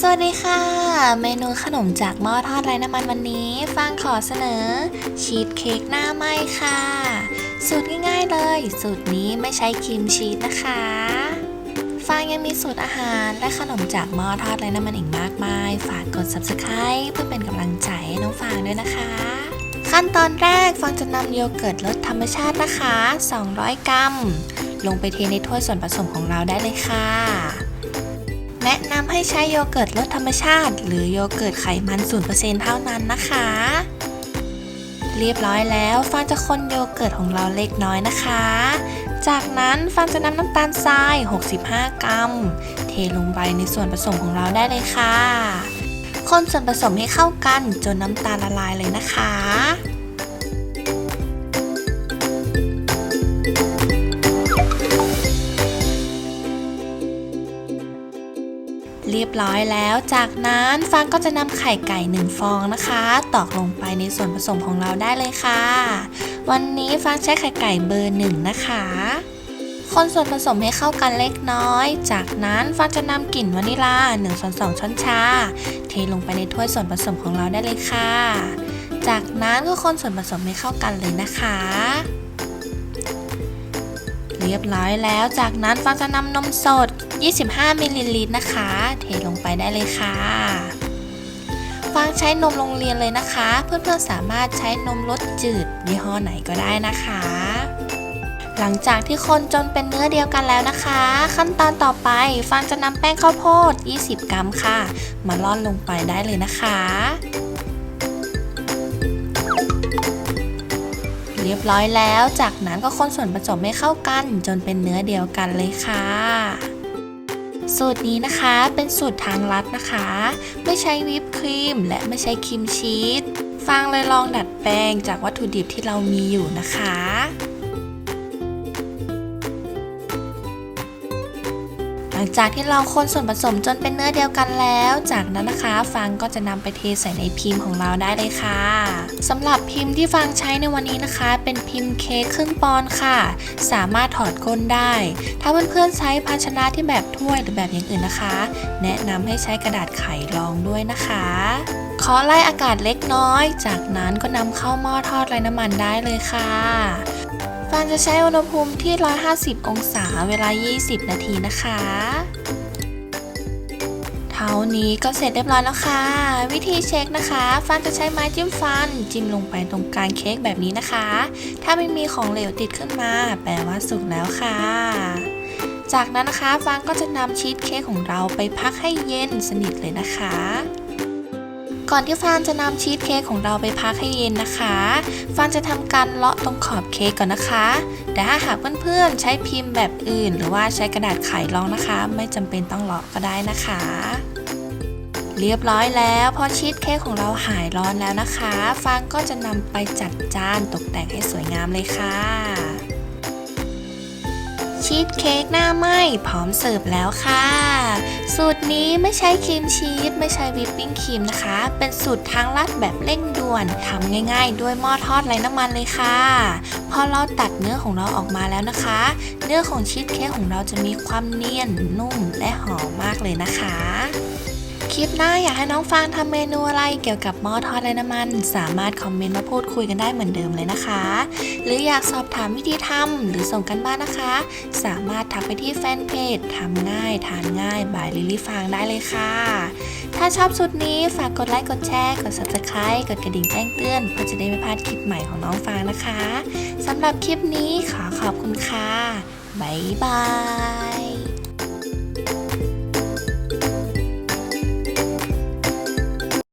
สวัสดีค่ะ เมนูขนมจากหม้อทอดไร้น้ำมันวันนี้ฟางขอเสนอ ชีสเค้กหน้าไหม้ค่ะ สูตรง่ายๆเลย สูตรนี้ไม่ใช้ครีมชีสนะคะฟางยังมีสูตรอาหารและขนมจากหม้อทอดไร้น้ำมันอีกมากมาย ฝากกด subscribe เพื่อเป็นกำลังใจให้น้องฟางด้วยนะคะ ขั้นตอนแรกฟางจะนำโยเกิร์ตรสธรรมชาตินะคะ 200 กรัม ลงไปเทในถ้วยส่วนผสมของเราได้เลยค่ะ แนะนำให้ใช้โยเกิร์ตรสธรรมชาติ หรือโยเกิร์ตไขมัน 0%เท่านั้นนะคะ เรียบร้อยแล้วฟางจะคนโยเกิร์ตของเราเล็กน้อยนะคะ จากนั้นฟางจะนำน้ำตาลทราย 65 กรัม เทลงไปในส่วนผสมของเราได้เลยค่ะ คนส่วนผสมให้เข้ากันจนน้ำตาลละลายเลยนะคะ เรียบร้อยแล้ว จากนั้นฟางก็จะนำไข่ไก่หนึ่งฟองนะคะ ตอกลงไปในส่วนผสมของเราได้เลยค่ะ วันนี้ฟางใช้ไข่ไก่เบอร์หนึ่งนะคะคนส่วนผสมให้เข้ากันเล็กน้อย จากนั้นฟางจะนำกลิ่นวานิลา1ส่วน2ช้อนชา เทลงไปในถ้วยส่วนผสมของเราได้เลยค่ะ จากนั้นก็คนส่วนผสมให้เข้ากันเลยนะคะ เรียบร้อยแล้ว จากนั้นฟางจะนำนมสด 25มิลลิลิตรนะคะ เทลงไปได้เลยค่ะฟางใช้นมโรงเรียนเลยนะคะ เพื่อนๆสามารถใช้นมรสจืดยี่ห้อไหนก็ได้นะคะ หลังจากที่คนจนเป็นเนื้อเดียวกันแล้วนะคะ ขั้นตอนต่อไปฟางจะนำแป้งข้าวโพด 20 กรัมค่ะ มาร่อนลงไปได้เลยนะคะเรียบร้อยแล้ว จากนั้นก็คนส่วนผสมให้เข้ากันจนเป็นเนื้อเดียวกันเลยค่ะ สูตรนี้นะคะเป็นสูตรทางลัดนะคะ ไม่ใช้วิปครีม และไม่ใช้ครีมชีสฟางเลยลองดัดแปลงจากวัตถุดิบที่เรามีอยู่นะคะ งจากที่เราคนส่วนผสมจนเป็นเนื้อเดียวกันแล้ว จากนั้นนะคะฟางก็จะนำไปเทใส่ในพิมพ์ของเราได้เลยค่ะสำหรับพิมพ์ที่ฟางใช้ในวันนี้นะคะ เป็นพิมพ์เค้กครึ่งปอนค่ะ สามารถถอดก้นได้ ถ้าเพื่อนๆใช้ภาชนะที่แบบถ้วยหรือแบบอย่างอื่นนะคะ แนะนำให้ใช้กระดาษไขรองด้วยนะคะขอไล่อากาศเล็กน้อย จากนั้นก็นำเข้าหม้อทอดไร้น้ำมันได้เลยค่ะ ฟางจะใช้อุณหภูมิที่ 150 องศาเวลา 20 นาทีนะคะ เท่านี้ก็เสร็จเรียบร้อยแล้วค่ะ วิธีเช็คนะคะฟางจะใช้ไม้จิ้มฟัน จิ้มลงไปตรงกลางเค้กแบบนี้นะคะ ถ้าไม่มีของเหลวติดขึ้นมา แปลว่าสุกแล้วค่ะจากนั้นนะคะฟางก็จะนำชีสเค้กของเราไปพักให้เย็นสนิทเลยนะคะ ก่อนที่ฟางจะนำชีสเค้กของเราไปพักให้เย็นนะคะฟางจะทำการเลาะตรงขอบเค้กก่อนนะคะแต่ถ้าหากเพื่อนๆใช้พิมพ์แบบอื่น หรือว่าใช้กระดาษไขรองนะคะ ไม่จำเป็นต้องเลาะก็ได้นะคะ เรียบร้อยแล้วพอชีสเค้กของเราหายร้อนแล้วนะคะ ฟางก็จะนำไปจัดจานตกแต่งให้สวยงามเลยค่ะ ชีสเค้กหน้าไหม้พร้อมเสิร์ฟแล้วค่ะ สูตรนี้ไม่ใช้ครีมชีสไม่ใช้วิปปิ้งครีมนะคะ เป็นสูตรทางลัดแบบเร่งด่วนทำง่าย ๆ ด้วยหม้อทอดไร้น้ำมันเลยค่ะ พอเราตัดเนื้อของเราออกมาแล้วนะคะ เนื้อของชีสเค้กของเราจะมีความเนียนนุ่มและหอมมากเลยนะคะ คลิปหน้าอยากให้น้องฟางทำเมนูอะไรเกี่ยวกับหม้อทอดไร้น้ำมัน สามารถคอมเมนต์มาพูดคุยกันได้เหมือนเดิมเลยนะคะ หรืออยากสอบถามวิธีทำหรือส่งกันบ้านนะคะ สามารถทักไปที่แฟนเพจทำง่ายทานง่ายบายลิลี่ฟางได้เลยค่ะ ถ้าชอบสุดนี้ฝากกดไลค์กดแชร์กด subscribe กดกระดิ่งแจ้งเตือนเพื่อจะได้ไม่พลาดคลิปใหม่ของน้องฟางนะคะสำหรับคลิปนี้ขอขอบคุณค่ะบ๊ายบาย